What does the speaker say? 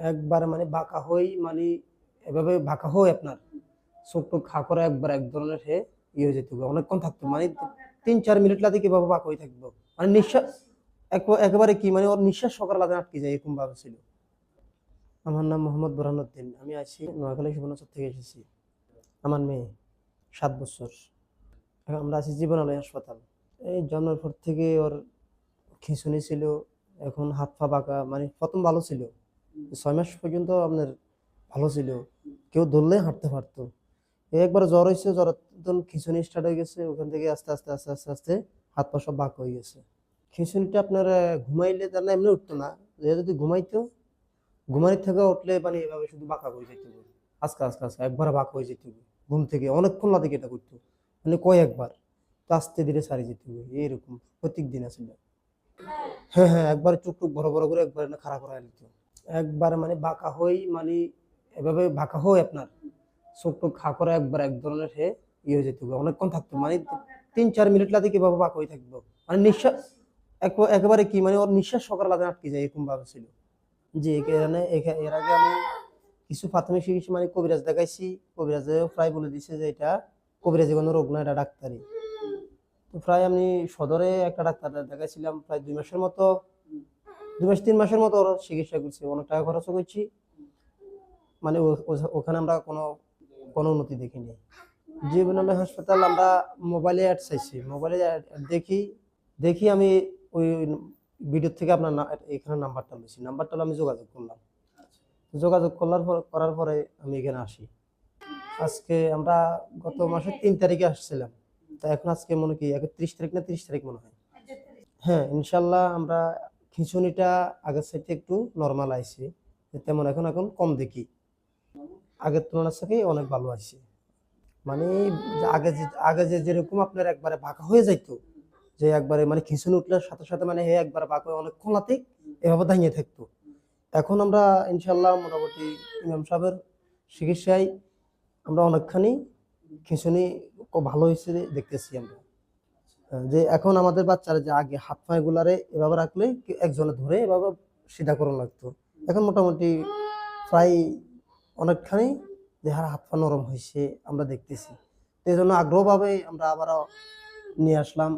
একবার মানে বাঁকা হই মানে এভাবে বাঁকা হই আপনার। চোখ টোক খা করে একবার এক ধরনের হে ইয়ে হয়ে যেত অনেকক্ষণ থাকতো মানে তিন চার মিনিট লাগে কীভাবে বাঁকা হয়ে থাকব। মানে নিঃশ্বাস, এক- একেবারে কি মানে ওর নিঃশ্বাস সকাল লাগে আটকে যায় এরকম ভাবে ছিল। আমার নাম মোহাম্মদ বোরহানুদ্দিন, আমি আছি নোয়াখালী সুবর্ণচর থেকে এসেছি। আমার মেয়ে সাত বছর। আমরা আছি জীবনালয় হাসপাতাল। এই জন্মের পর থেকে ওর খিঁচুনি ছিল, এখন হাত পা বাঁকা মানে প্রথম ভালো ছিল। ছয় মাস পর্যন্ত আপনার ভালো ছিল। কেউ ধরলে হাঁটতে পারতো। একবার জ্বর হয়েছে, জ্বর খিঁচুনি স্টার্ট হয়ে গেছে, ওখান থেকে আস্তে আস্তে আস্তে আস্তে আস্তে হাত পা সব বাঁক হয়ে গেছে। খিঁচুনিটা আপনার ঘুমাইলে তার না এমনি উঠতো না। যদি ঘুমাইতো ঘুমাই থেকে উঠলে মানে এভাবে শুধু বাঁকা হয়ে যেত। আজকে আজকে আজকে একবার বাঁক হয়ে যেত। ঘুম থেকে অনেকক্ষণ লাগে এটা করতো। মানে কয়েকবার তো আস্তে ধীরে সারি যেতে। এইরকম প্রত্যেক দিন আসলে হ্যাঁ হ্যাঁ একবার চুপ টুক বড় বড় করে একবার খাড়া করা নিত। একবার মানে বাঁকা হই মানে এভাবে বাঁকা হই আপনার। চোখ টুক খা করে একবার এক ধরনের হে ইয়ে হয়ে যেত অনেকক্ষণ থাকতো মানে তিন চার মিনিট লাগে কীভাবে বাঁকা হয়ে থাকব? মানে নিঃশ্বাস এক- একেবারে কি মানে ওর নিঃশ্বাস সকাল লাগে আটকে যায় এরকম ভাবে ছিল। যে এখানে এর আগে আমি কিছু প্রাথমিক চিকিৎসা মানে কবিরাজ দেখাইছি, কবিরাজে প্রায় বলে দিছে যে এটা কবিরাজি কোনো রোগ না, এটা ডাক্তারি। প্রায় আমি সদরে একটা ডাক্তার দেখাইছিলাম, প্রায় দুই মাসের মতো। দুই মাস, তিন মাসের মতো ওর চিকিৎসা করছি, অনেক টাকা খরচও করছি। মানে ওখানে আমরা কোনো কোনো উন্নতি দেখিনি। জীবনালয় হাসপাতাল আমরা মোবাইলে অ্যাড চাইছি। মোবাইলে দেখি দেখি আমি ওই ভিডিও থেকে আপনার এখানে নাম্বারটা লইছি। নাম্বারটা আমি যোগাযোগ করলাম। যোগাযোগ করার পর, করার পরে আমি এখানে আসি। আজকে আমরা গত মাসের তিন তারিখে আসছিলাম। তা এখন আজকে মনে কি, একত্রিশ তারিখ না তিরিশ তারিখ মনে হয়? হ্যাঁ ইনশাল্লাহ আমরা খিঁচুনিটা আগের সাইডে একটু নর্মাল আইছে। তেমন এখন এখন কম দেখি। আগের তুলনার সাথে অনেক ভালো আছে মানে আগে যে আগে যে যেরকম আপনার একবারে বাঁকা হয়ে যাইতো, যে একবারে মানে খিঁচুনি উঠলার সাথে সাথে মানে হে একবার বাঁকা অনেক খোলাতে এভাবে দাঁড়িয়ে থাকতো। এখন আমরা ইনশাল্লাহ মোটামুটি ইমাম সাহেবের চিকিৎসায় আমরা অনেকখানি খিঁচুনি ভালো হয়েছে দেখতেছি আমরা। যে এখন আমাদের বাচ্চারা যে আগে হাত পায়ে গুলারে এভাবে রাখলে একজনে ধরে এভাবে সিধা করে লাগতো। এখন মোটামুটি প্রায় অনেকখানি দেহার হাত পা নরম হয়েছে আমরা দেখতেছি। এই জন্য আগ্রহভাবে আমরা আবারও নিয়ে আসলাম।